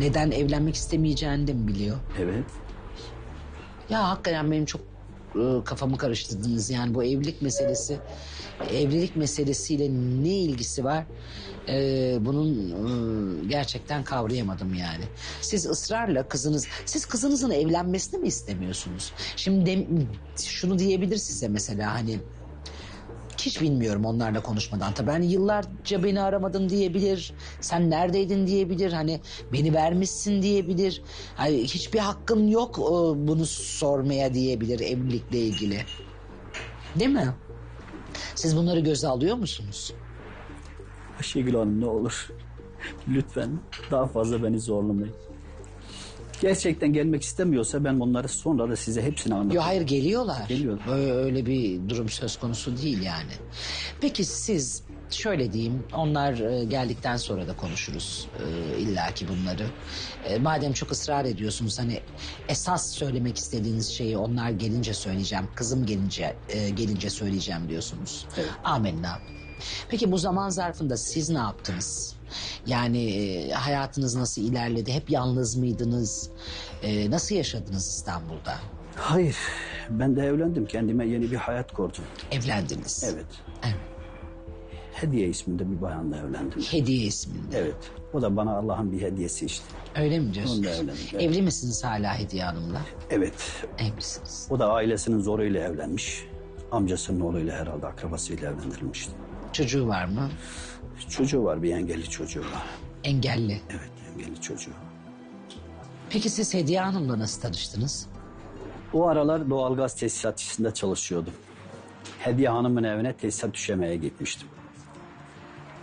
neden evlenmek istemeyeceğini de mi biliyor? Evet. Ya hakikaten benim çok e, kafamı karıştırdınız yani bu evlilik meselesi evlilik meselesiyle ne ilgisi var E, bunun e, gerçekten kavrayamadım yani siz ısrarla kızınız siz kızınızın evlenmesini mi istemiyorsunuz şimdi dem- şunu diyebilir size mesela hani hiç bilmiyorum onlarla konuşmadan. Tabii hani yıllarca beni aramadın diyebilir. Sen neredeydin diyebilir. Hani beni vermişsin diyebilir. Hani hiçbir hakkın yok e, bunu sormaya diyebilir evlilikle ilgili. Değil mi? Siz bunları göze alıyor musunuz? Ayşegül Hanım ne olur. Lütfen daha fazla beni zorlamayın. Gerçekten gelmek istemiyorsa ben bunları sonra da size hepsini anlatırım. Yok hayır geliyorlar. Geliyorlar. Öyle, öyle bir durum söz konusu değil yani. Peki siz şöyle diyeyim onlar e, geldikten sonra da konuşuruz e, illaki bunları. E, madem çok ısrar ediyorsunuz hani esas söylemek istediğiniz şeyi onlar gelince söyleyeceğim. Kızım gelince e, gelince söyleyeceğim diyorsunuz. Evet. Amenna. Peki bu zaman zarfında siz ne yaptınız? Yani e, hayatınız nasıl ilerledi? Hep yalnız mıydınız? E, nasıl yaşadınız İstanbul'da? Hayır. Ben de evlendim. Kendime yeni bir hayat kurdum. Evlendiniz. Evet. Evet. Hediye isminde bir bayanla evlendim. Hediye isminde. Evet. O da bana Allah'ın bir hediyesi işte. Öyle mi diyorsunuz? Onunla evlendim, evet. Evli misiniz hala Hediye Hanım'la? Evet. Evlisiniz. O da ailesinin zoruyla evlenmiş. Amcasının oğluyla herhalde akrabasıyla evlendirilmişti. Çocuğu var mı? Çocuğu var bir engelli çocuğu var. Engelli. Evet engelli çocuğu. Peki siz Hediye Hanım'la nasıl tanıştınız? O aralar doğalgaz tesisatçısında çalışıyordum. Hediye Hanım'ın evine tesisat düşemeye gitmiştim.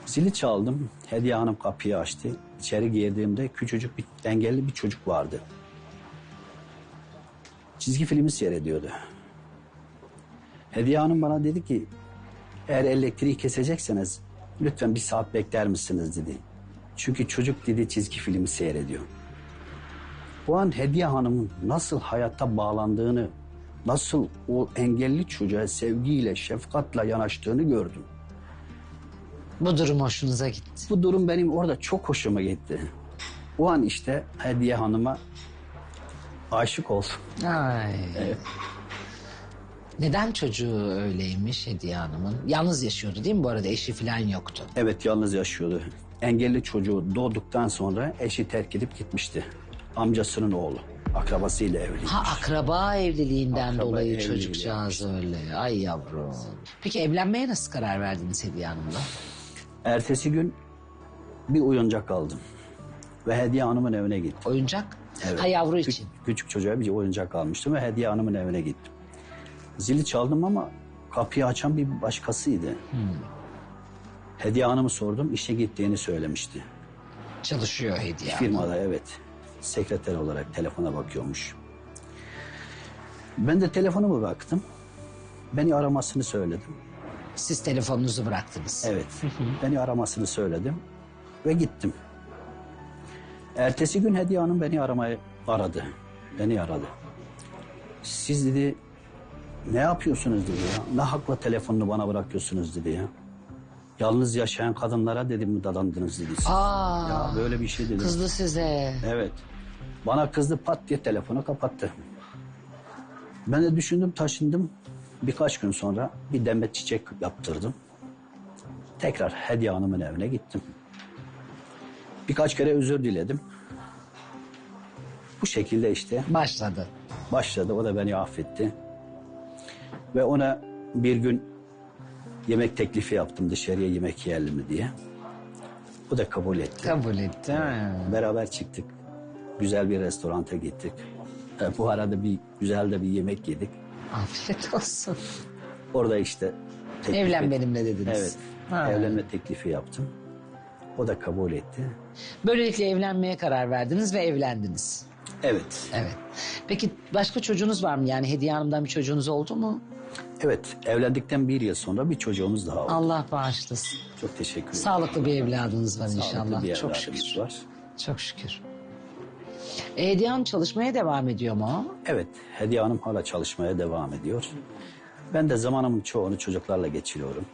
Zili çaldım. Hediye Hanım kapıyı açtı. İçeri girdiğimde küçücük bir engelli bir çocuk vardı. Çizgi filmi seyrediyordu. Hediye Hanım bana dedi ki eğer elektriği kesecekseniz lütfen bir saat bekler misiniz dedi. Çünkü çocuk dedi çizgi filmi seyrediyor. Bu an Hediye Hanım'ın nasıl hayata bağlandığını, nasıl o engelli çocuğa sevgiyle, şefkatle yanaştığını gördüm. Bu durum hoşunuza gitti. Bu durum benim orada çok hoşuma gitti. O an işte Hediye Hanım'a aşık oldum. Ay. Neden çocuğu öyleymiş Hediye Hanım'ın? Yalnız yaşıyordu değil mi bu arada? Eşi falan yoktu. Evet yalnız yaşıyordu. Engelli çocuğu doğduktan sonra eşi terk edip gitmişti. Amcasının oğlu. Akrabasıyla evli. Ha akraba evliliğinden Akraba dolayı evliliği çocukcağız öyle. Ay yavrum. Peki evlenmeye nasıl karar verdiniz Hediye Hanım'la? Ertesi gün bir oyuncak aldım. Ve Hediye Hanım'ın evine gittim. Oyuncak? Evet. Ha yavru Kü- için. Küçük çocuğa bir oyuncak almıştım ve Hediye Hanım'ın evine gittim. Zili çaldım ama kapıyı açan bir başkasıydı. Hmm. Hediye Hanım'ı sordum, işe gittiğini söylemişti. Çalışıyor Hediye Hanım. Firmada evet, sekreter olarak telefona bakıyormuş. Ben de telefonumu baktım. Beni aramasını söyledim. Siz telefonunuzu bıraktınız. Evet, beni aramasını söyledim ve gittim. Ertesi gün Hediye Hanım beni aramaya aradı. Beni aradı. Siz dedi ne yapıyorsunuz dedi ya. Ne hakla telefonunu bana bırakıyorsunuz dedi ya. Yalnız yaşayan kadınlara dedim mi dadandınız dedi. siz. Aa, Ya böyle bir şey dedim. kızdı size. Evet. Bana kızdı pat diye telefonu kapattı. Ben de düşündüm taşındım. Birkaç gün sonra bir demet çiçek yaptırdım. Tekrar Hediye Hanım'ın evine gittim. Birkaç kere özür diledim. Bu şekilde işte Başladı. başladı. O da beni affetti. Ve ona bir gün yemek teklifi yaptım dışarıya yemek yiyelim mi diye. O da kabul etti. Kabul etti. ha. Beraber çıktık. Güzel bir restoranta gittik. E, Bu arada bir güzel de bir yemek yedik. Afiyet olsun. Orada işte teklif Evlen benimle dediniz. Evet. Ha. Evlenme teklifi yaptım. O da kabul etti. Böylelikle evlenmeye karar verdiniz ve evlendiniz. Evet. Evet. Peki başka çocuğunuz var mı? Yani Hediye Hanım'dan bir çocuğunuz oldu mu? Evet. Evlendikten bir yıl sonra bir çocuğumuz daha oldu. Allah bağışlasın. Çok teşekkür ederim. Sağlıklı bir evladınız var Sağlıklı inşallah. bir Çok şükür. var. Çok şükür. E, Hediye Hanım çalışmaya devam ediyor mu? Evet. Hediye Hanım hala çalışmaya devam ediyor. Ben de zamanımın çoğunu çocuklarla geçiriyorum.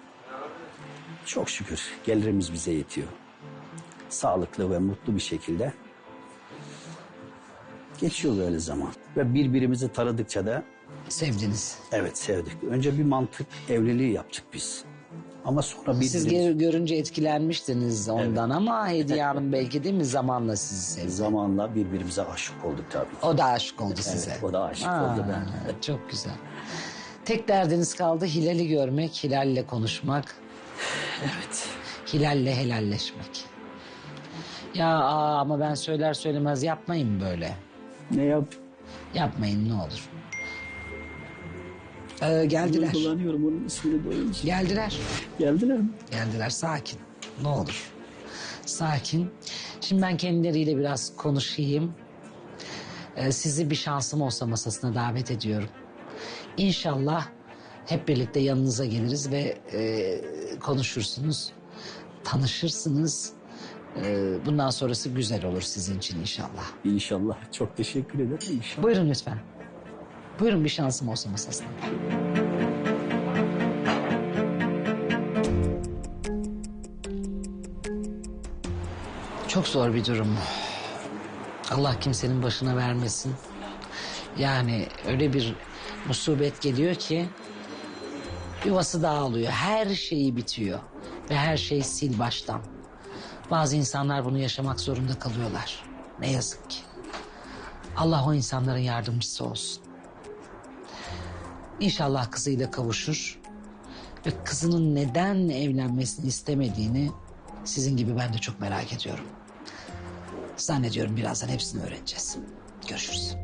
Çok şükür gelirimiz bize yetiyor. Sağlıklı ve mutlu bir şekilde Geçiyor böyle zaman. Ve birbirimizi tanıdıkça da Sevdiniz. evet sevdik. Önce bir mantık evliliği yaptık biz. Ama sonra Siz birbirimiz gör- görünce etkilenmiştiniz ondan ama Hediye Hanım belki değil mi zamanla sizi sevdi. zamanla birbirimize aşık olduk tabii. ki. O da aşık oldu size. o da aşık oldu ben. Çok güzel. Tek derdiniz kaldı Hilal'i görmek, Hilal'le konuşmak, Evet. Hilal'le helalleşmek. Ya aa, ama ben söyler söylemez yapmayın böyle. Ne yap? Yapmayın ne olur. Ee, geldiler. Kullanıyorum onun ismini duyunca. Geldiler. Geldiler mi? Geldiler sakin. Ne olur. Sakin. Şimdi ben kendileriyle biraz konuşayım. Ee, sizi bir şansım olsa masasına davet ediyorum. İnşallah hep birlikte yanınıza geliriz ve e, konuşursunuz. Tanışırsınız. Ee, bundan sonrası güzel olur sizin için inşallah. İnşallah. Çok teşekkür ederim. İnşallah. Buyurun lütfen. Buyurun bir şansım olsa masasına. Çok zor bir durum. Allah kimsenin başına vermesin. Yani öyle bir musibet geliyor ki yuvası dağılıyor. Her şeyi bitiyor. Ve her şey sil baştan. Bazı insanlar bunu yaşamak zorunda kalıyorlar. Ne yazık ki. Allah o insanların yardımcısı olsun. İnşallah kızıyla kavuşur. Ve kızının neden evlenmesini istemediğini sizin gibi ben de çok merak ediyorum. Zannediyorum birazdan hepsini öğreneceğiz. Görüşürüz.